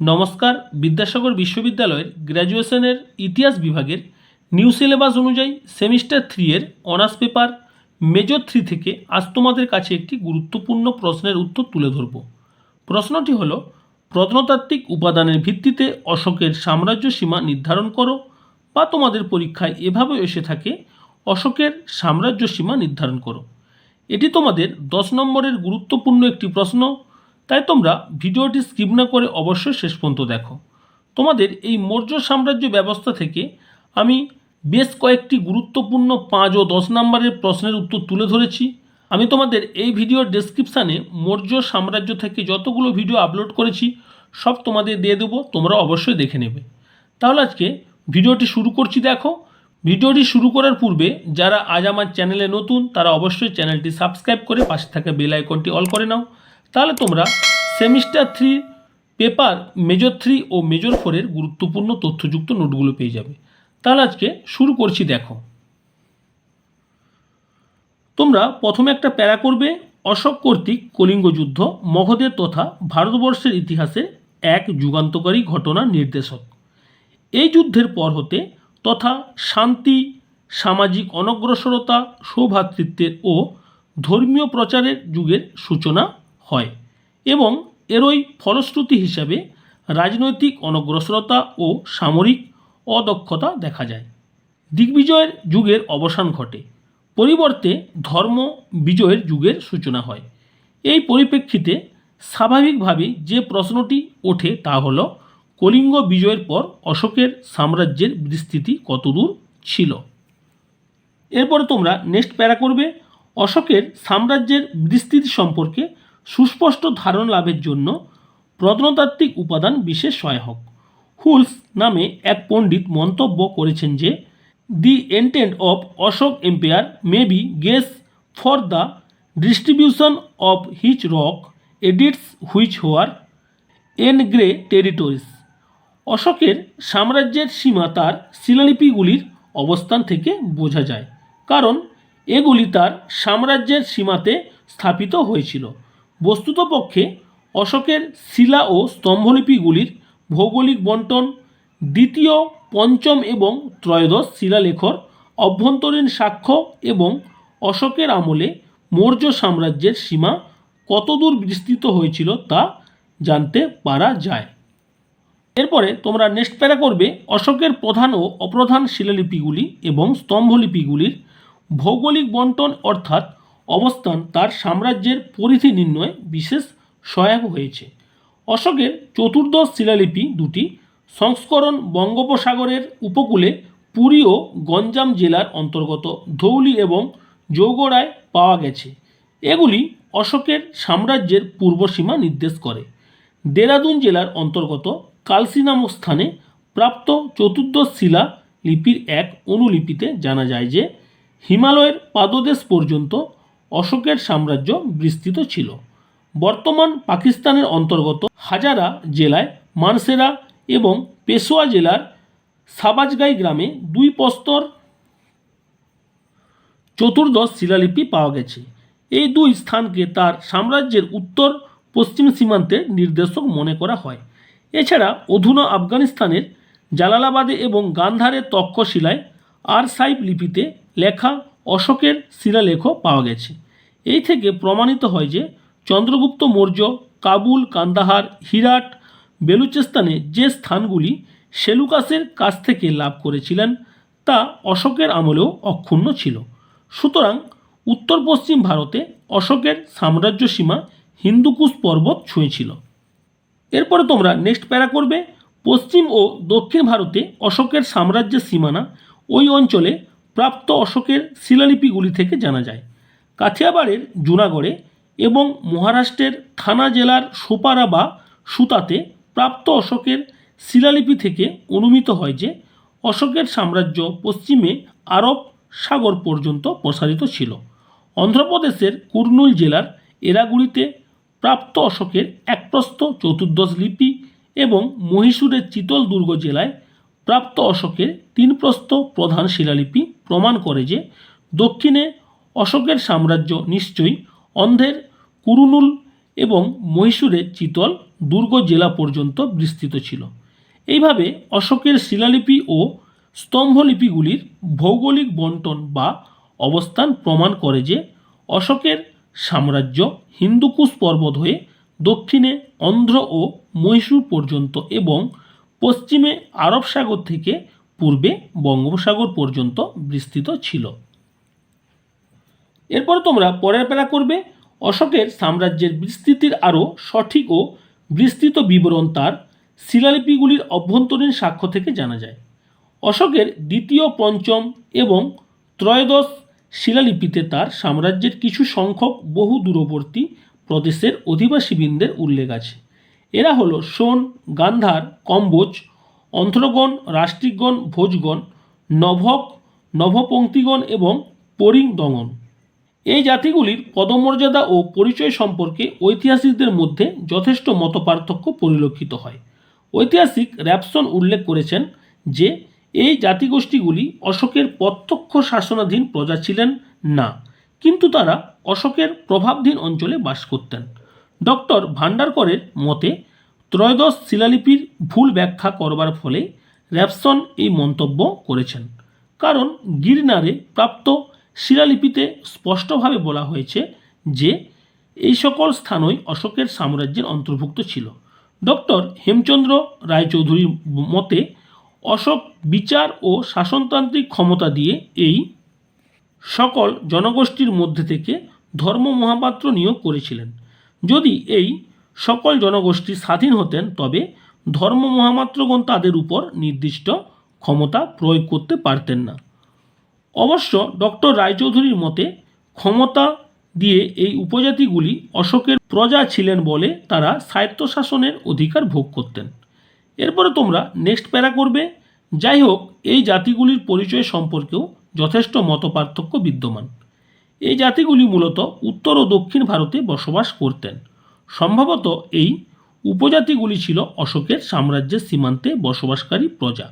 নমস্কার, বিদ্যাসাগর বিশ্ববিদ্যালয়ের গ্র্যাজুয়েশনের ইতিহাস বিভাগের নিউ সিলেবাস অনুযায়ী সেমিস্টার থ্রি এর অনার্স পেপার মেজর থ্রি থেকে আজ তোমাদের কাছে একটি গুরুত্বপূর্ণ প্রশ্নের উত্তর তুলে ধরব। প্রশ্নটি হল, প্রত্নতাত্ত্বিক উপাদানের ভিত্তিতে অশোকের সাম্রাজ্য সীমা নির্ধারণ করো বা তোমাদের পরীক্ষায় এভাবে এসে থাকে, অশোকের সাম্রাজ্য সীমা নির্ধারণ করো। এটি তোমাদের দশ নম্বরের গুরুত্বপূর্ণ একটি প্রশ্ন। তাই তোমরা ভিডিওটি স্কিপ না করে অবশ্যই শেষ পর্যন্ত দেখো। তোমাদের এই মৌর্য সাম্রাজ্য ব্যবস্থা থেকে আমি বেশ কয়েকটি গুরুত্বপূর্ণ পাঁচ ও দশ নম্বরের প্রশ্নের উত্তর তুলে ধরেছি। আমি তোমাদের এই ভিডিওর ডেসক্রিপশানে মৌর্য সাম্রাজ্য থেকে যতগুলো ভিডিও আপলোড করেছি, সব তোমাদের দিয়ে দেবো, তোমরা অবশ্যই দেখে নেবে। তাহলে আজকে ভিডিওটি শুরু করছি, দেখো। ভিডিওটি শুরু করার পূর্বে যারা আজ আমার চ্যানেলে নতুন, তারা অবশ্যই চ্যানেলটি সাবস্ক্রাইব করে পাশে থাকা বেল আইকনটি অল করে নাও। তাহলে তোমরা semester three paper major three ও মেজর ফোরের গুরুত্বপূর্ণ তথ্যযুক্ত নোটগুলো পেয়ে যাবে। তাহলে আজকে শুরু করছি, দেখো। তোমরা প্রথমে একটা প্যারা করবে, অশোক কর্তৃক কলিঙ্গ যুদ্ধ, মগধের তথা ভারতবর্ষের ইতিহাসে এক যুগান্তকারী ঘটনা নির্দেশক। এই যুদ্ধের পর হতে তথা শান্তি, সামাজিক অনগ্রসরতা সৌভ্রাতৃত্বের ও ধর্মীয় প্রচারের যুগের সূচনা হয় এবং এরই ফলশ্রুতি হিসাবে রাজনৈতিক অনগ্রসরতা ও সামরিক অদক্ষতা দেখা যায়। দিগ্বিজয়ের যুগের অবসান ঘটে। পরিবর্তে ধর্ম বিজয়ের যুগের সূচনা হয়। এই পরিপ্রেক্ষিতে স্বাভাবিকভাবে যে প্রশ্নটি ওঠে তা হল, কলিঙ্গ বিজয়ের পর অশোকের সাম্রাজ্যের বিস্তৃতি কতদূর ছিল? এরপরে তোমরা নেক্সট প্যারা করবে, অশোকের সাম্রাজ্যের বিস্তৃতি সম্পর্কে সুস্পষ্ট ধারণ লাভের জন্য প্রত্নতাত্ত্বিক উপাদান বিশেষ সহায়ক। হুলস নামে এক পণ্ডিত মন্তব্য করেছেন যে, the extent of Ashok empire may be guessed for the distribution of his rock edicts which were in grey territories. অশোকের সাম্রাজ্যের সীমা তার শিলালিপিগুলির অবস্থান থেকে বোঝা যায়, কারণ এগুলি তার সাম্রাজ্যের সীমাতে স্থাপিত হয়েছিল। বস্তুতপক্ষে অশোকের শিলা ও স্তম্ভলিপিগুলির ভৌগোলিক বন্টন, দ্বিতীয়, পঞ্চম এবং ত্রয়োদশ শিলালেখর অভ্যন্তরীণ সাক্ষ্য এবং অশোকের আমলে মৌর্য সাম্রাজ্যের সীমা কতদূর বিস্তৃত হয়েছিল তা জানতে পারা যায়। এরপরে তোমরা নেক্সট প্যারা করবে অশোকের প্রধান ও অপ্রধান শিলালিপিগুলি এবং স্তম্ভলিপিগুলির ভৌগোলিক বন্টন অর্থাৎ অবস্থান তার সাম্রাজ্যের পরিধি নির্ণয়ে বিশেষ সহায়ক হয়েছে। অশোকের চতুর্দশ শিলালিপি দুটি সংস্করণ বঙ্গোপসাগরের উপকূলে পুরী ও গঞ্জাম জেলার অন্তর্গত ধৌলি এবং জৌগড়ায় পাওয়া গেছে। এগুলি অশোকের সাম্রাজ্যের পূর্বসীমা নির্দেশ করে। দেরাদুন জেলার অন্তর্গত কালসি নামক স্থানে প্রাপ্ত চতুর্দশ শিলা লিপির এক অনুলিপিতে জানা যায় যে, হিমালয়ের পাদদেশ পর্যন্ত অশোকের সাম্রাজ্য বিস্তৃত ছিল। বর্তমান পাকিস্তানের অন্তর্গত হাজারা জেলায় মানসেরা এবং পেশোয়া জেলার সাবাজগাই গ্রামে দুই প্রস্তর চতুর্দশ শিলালিপি পাওয়া গেছে। এই দুই স্থানকে তার সাম্রাজ্যের উত্তর পশ্চিম সীমান্তে নির্দেশক মনে করা হয়। এছাড়া অধুনা আফগানিস্তানের জালালাবাদে এবং গান্ধারের তক্ষশিলায় আর সাইব লিপিতে লেখা অশোকের শিলালেখ পাওয়া গেছে। এই থেকে প্রমাণিত হয় যে চন্দ্রগুপ্ত মৌর্য, কাবুল, কান্দাহার, হিরাট, বেলুচিস্তানে যে স্থানগুলি সেলুকাসের কাছ থেকে লাভ করেছিলেন, তা অশোকের আমলেও অক্ষুণ্ণ ছিল। সুতরাং উত্তর পশ্চিম ভারতে অশোকের সাম্রাজ্য সীমা হিন্দুকুশ পর্বত ছুঁয়েছিল। এরপরে তোমরা নেক্সট প্যারা করবে, পশ্চিম ও দক্ষিণ ভারতে অশোকের সাম্রাজ্যের সীমানা ওই অঞ্চলে প্রাপ্ত অশোকের শিলালিপিগুলি থেকে জানা যায়। কাথিয়াবাড়ের জুনাগড়ে এবং মহারাষ্ট্রের থানা জেলার সোপারা বা সুতাতে প্রাপ্ত অশোকের শিলালিপি থেকে অনুমিত হয় যে অশোকের সাম্রাজ্য পশ্চিমে আরব সাগর পর্যন্ত প্রসারিত ছিল। অন্ধ্রপ্রদেশের কুর্নুল জেলার এরাগুড়িতে প্রাপ্ত অশোকের একপ্রস্থ চতুর্দশ লিপি এবং মহীশূরের চিতল দুর্গ জেলায় প্রাপ্ত অশোকের তিন প্রস্থ প্রধান শিলালিপি প্রমাণ করে যে দক্ষিণে অশোকের সাম্রাজ্য নিশ্চয়ই অন্ধের কুরুনুল এবং মহীশূরের চিতল দুর্গ জেলা পর্যন্ত বিস্তৃত ছিল। এইভাবে অশোকের শিলালিপি ও স্তম্ভলিপিগুলির ভৌগোলিক বন্টন বা অবস্থান প্রমাণ করে যে অশোকের সাম্রাজ্য হিন্দুকুশ পর্বত হয়ে দক্ষিণে অন্ধ্র ও মহীশূর পর্যন্ত এবং পশ্চিমে আরব সাগর থেকে পূর্বে বঙ্গোপসাগর পর্যন্ত বিস্তৃত ছিল। এরপর তোমরা পরের বেলা করবে, অশোকের সাম্রাজ্যের বিস্তৃতির আরও সঠিক ও বিস্তৃত বিবরণ তার শিলালিপিগুলির অভ্যন্তরীণ সাক্ষ্য থেকে জানা যায়। অশোকের দ্বিতীয় পঞ্চম এবং ত্রয়োদশ শিলালিপিতে তার সাম্রাজ্যের কিছু সংখ্যক বহু দূরবর্তী প্রদেশের অধিবাসীবৃন্দের উল্লেখ আছে। এরা হলো সোন, গান্ধার, কম্বোজ, অন্ধ্রগণ রাষ্ট্রিকগণ ভোজগণ, নভক, নভপঙ্ক্তিগণ এবং পরিংদগণ এই জাতিগুলির পদমর্যাদা ও পরিচয় সম্পর্কে ঐতিহাসিকদের মধ্যে যথেষ্ট মতপার্থক্য পরিলক্ষিত হয়। ঐতিহাসিক র্যাপসন উল্লেখ করেছেন যে, এই জাতিগোষ্ঠীগুলি অশোকের প্রত্যক্ষ শাসনাধীন প্রজা ছিলেন না, কিন্তু তারা অশোকের প্রভাবধীন অঞ্চলে বাস করতেন। ডক্টর ভান্ডারকরের মতে, ত্রয়োদশ শিলালিপির ভুল ব্যাখ্যা করবার ফলে র্যাপসন এই মন্তব্য করেছেন, কারণ গিরনারে প্রাপ্ত শিলালিপিতে স্পষ্টভাবে বলা হয়েছে যে এই সকল স্থানই অশোকের সাম্রাজ্যের অন্তর্ভুক্ত ছিল। ডক্টর হেমচন্দ্র রায়চৌধুরীর মতে, অশোক বিচার ও শাসনতান্ত্রিক ক্ষমতা দিয়ে এই সকল জনগোষ্ঠীর মধ্যে থেকে ধর্ম মহাপাত্র নিয়োগ করেছিলেন। যদি এই সকল জনগোষ্ঠী স্বাধীন হতেন, তবে ধর্ম মহামাত্রগণ তাদের উপর নির্দিষ্ট ক্ষমতা প্রয়োগ করতে পারতেন না। অবশ্য ডক্টর রায়চৌধুরীর মতে ক্ষমতা দিয়ে এই উপজাতিগুলি অশোকের প্রজা ছিলেন বলে তারা স্বায়ত্তশাসনের অধিকার ভোগ করতেন। এরপরে তোমরা নেক্সট প্যারা করবে। যাই হোক, এই জাতিগুলির পরিচয় সম্পর্কেও যথেষ্ট মতপার্থক্য বিদ্যমান। এই জাতিগুলি মূলত উত্তর ও দক্ষিণ ভারতে বসবাস করতেন। সম্ভবত এই উপজাতিগুলি ছিল অশোকের সাম্রাজ্যের সীমান্তে বসবাসকারী প্রজা।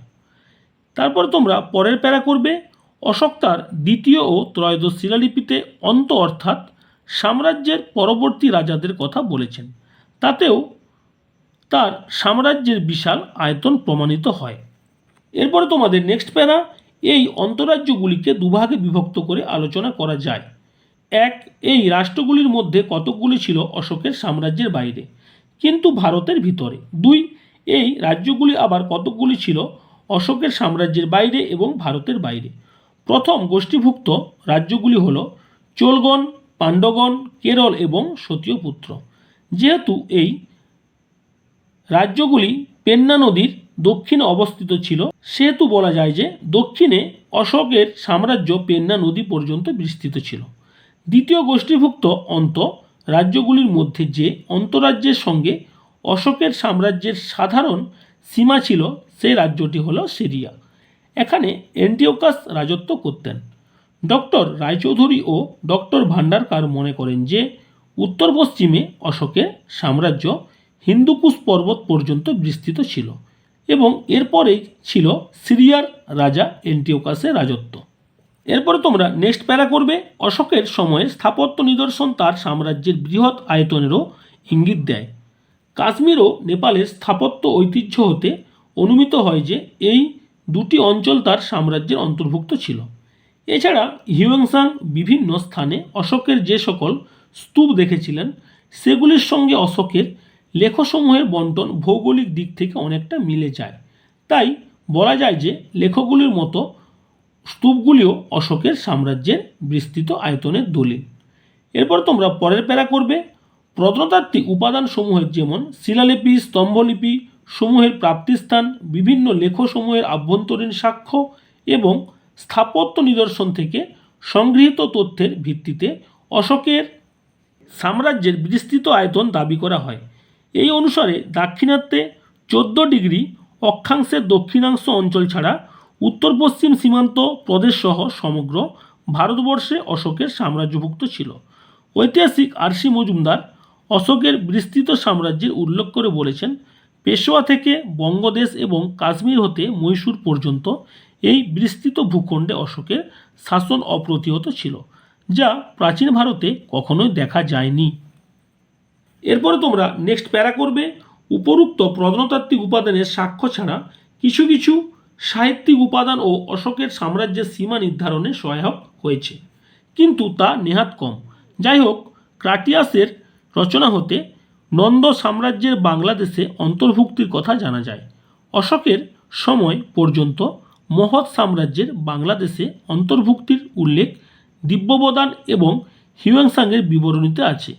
তারপর তোমরা পরের প্যারা করবে। অশোক তার দ্বিতীয় ও ত্রয়োদশ শিলালিপিতে অন্ত অর্থাৎ সাম্রাজ্যের পরবর্তী রাজাদের কথা বলেছেন। তাতেও তার সাম্রাজ্যের বিশাল আয়তন প্রমাণিত হয়। এরপরে তোমাদের নেক্সট প্যারা, এই অন্তরাজ্যগুলিকে দুভাগে বিভক্ত করে আলোচনা করা যায়। এক, এই রাষ্ট্রগুলির মধ্যে কতকগুলি ছিল অশোকের সাম্রাজ্যের বাইরে, কিন্তু ভারতের ভিতরে। দুই, এই রাজ্যগুলি আবার কতকগুলি ছিল অশোকের সাম্রাজ্যের বাইরে এবং ভারতের বাইরে। প্রথম গোষ্ঠীভুক্ত রাজ্যগুলি হল চোলগণ পাণ্ডগণ কেরল এবং সতীয়পুত্র যেহেতু এই রাজ্যগুলি পেন্না নদীর দক্ষিণে অবস্থিত ছিল, সেহেতু বলা যায় যে দক্ষিণে অশোকের সাম্রাজ্য পেন্না নদী পর্যন্ত বিস্তৃত ছিল। দ্বিতীয় গোষ্ঠীভুক্ত অন্ত রাজ্যগুলির মধ্যে যে অন্তরাজ্যের সঙ্গে অশোকের সাম্রাজ্যের সাধারণ সীমা ছিল, সেই রাজ্যটি হলো সিরিয়া। এখানে এন্টিওকাস রাজত্ব করতেন। ডক্টর রায়চৌধুরী ও ডক্টর ভান্ডারকার মনে করেন যে, উত্তর পশ্চিমে অশোকের সাম্রাজ্য হিন্দুকুশ পর্বত পর্যন্ত বিস্তৃত ছিল এবং এরপরেই ছিল সিরিয়ার রাজা এন্টিওকাসের রাজত্ব। এরপরে তোমরা নেক্সট প্যারা করবে, অশোকের সময়ে স্থাপত্য নিদর্শন তার সাম্রাজ্যের বৃহৎ আয়তনেরও ইঙ্গিত দেয়। কাশ্মীর ও নেপালের স্থাপত্য ঐতিহ্য হতে অনুমিত হয় যে, এই দুটি অঞ্চল তার সাম্রাজ্যের অন্তর্ভুক্ত ছিল। এছাড়া হিউয়েংসাং বিভিন্ন স্থানে অশোকের যে সকল স্তূপ দেখেছিলেন, সেগুলির সঙ্গে অশোকের লেখসমূহের বন্টন ভৌগোলিক দিক থেকে অনেকটা মিলে যায়। তাই বলা যায় যে লেখগুলির মতো স্তূপগুলিও অশোকের সাম্রাজ্যের বিস্তৃত আয়তনের দলিল। এরপর তোমরা পরের প্যারা করবে। প্রত্নতাত্ত্বিক উপাদানসমূহের যেমন শিলালিপি, স্তম্ভলিপি সমূহের প্রাপ্তিস্থান, বিভিন্ন লেখসমূহের আভ্যন্তরীণ সাক্ষ্য এবং স্থাপত্য নিদর্শন থেকে সংগৃহীত তথ্যের ভিত্তিতে অশোকের সাম্রাজ্যের বিস্তৃত আয়তন দাবি করা হয়। এই অনুসারে দাক্ষিণাত্যে চোদ্দ ডিগ্রি অক্ষাংশের দক্ষিণাংশ অঞ্চল ছাড়া উত্তর পশ্চিম সীমান্ত প্রদেশসহ সমগ্র ভারতবর্ষে অশোকের সাম্রাজ্যভুক্ত ছিল। ঐতিহাসিক আরসি মজুমদার অশোকের বিস্তৃত সাম্রাজ্যের উল্লেখ করে বলেছেন পেশোয়া থেকে বঙ্গদেশ এবং কাশ্মীর হতে মহীশূর পর্যন্ত এই বিস্তৃত ভূখণ্ডে অশোকের শাসন অপ্রতিহত ছিল, যা প্রাচীন ভারতে কখনোই দেখা যায়নি। এরপরে তোমরা নেক্সট প্যারা করবে, উপরুক্ত প্রত্নতাত্ত্বিক উপাদানের সাক্ষ্য ছাড়া কিছু কিছু সাহিত্যিক উপাদান ও অশোকের সাম্রাজ্যের সীমা নির্ধারণে সহায়ক হয়েছে, কিন্তু তা নেহাত কম। যাই হোক, ক্রাটিয়াসের রচনা হতে নন্দ সাম্রাজ্যের বাংলাদেশে অন্তর্ভুক্তির কথা জানা যায়। অশোকের সময় পর্যন্ত মহৎ সাম্রাজ্যের বাংলাদেশে অন্তর্ভুক্তির উল্লেখ দিব্যবদান এবং হিউয়াংসাংয়ের বিবরণীতে আছে।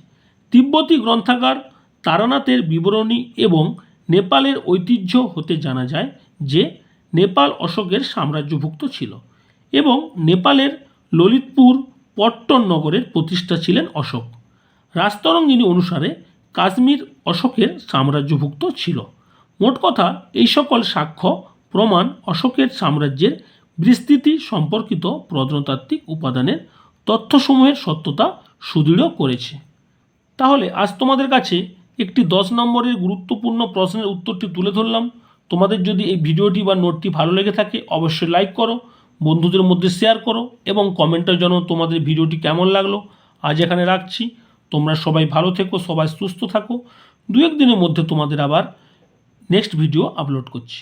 তিব্বতী গ্রন্থাগার, তারানাথের বিবরণী এবং নেপালের ঐতিহ্য হতে জানা যায় যে নেপাল অশোকের সাম্রাজ্যভুক্ত ছিল এবং নেপালের ললিতপুর পট্টন নগরের প্রতিষ্ঠা ছিলেন অশোক। রাজতরঙ্গিনী অনুসারে কাশ্মীর অশোকের সাম্রাজ্যভুক্ত ছিল। মোট কথা, এই সকল সাক্ষ্য, প্রমাণ অশোকের সাম্রাজ্যের বিস্তৃতি সম্পর্কিত প্রত্নতাত্ত্বিক উপাদানের তথ্যসমূহের সত্যতা সুদৃঢ় করেছে। তাহলে আজ তোমাদের কাছে একটি দশ নম্বরের গুরুত্বপূর্ণ প্রশ্নের উত্তরটি তুলে ধরলাম। তোমাদের যদি এই ভিডিওটি বা নোটটি ভালো লেগে থাকে, অবশ্যই লাইক করো, বন্ধুদের মধ্যে শেয়ার করো এবং কমেন্টে জানাও তোমাদের ভিডিওটি কেমন লাগল। আজ এখানে রাখছি। তোমরা সবাই ভালো থেকো, সবাই সুস্থ থাকো। দু একদিনের মধ্যে তোমাদের আবার নেক্সট ভিডিও আপলোড করছি।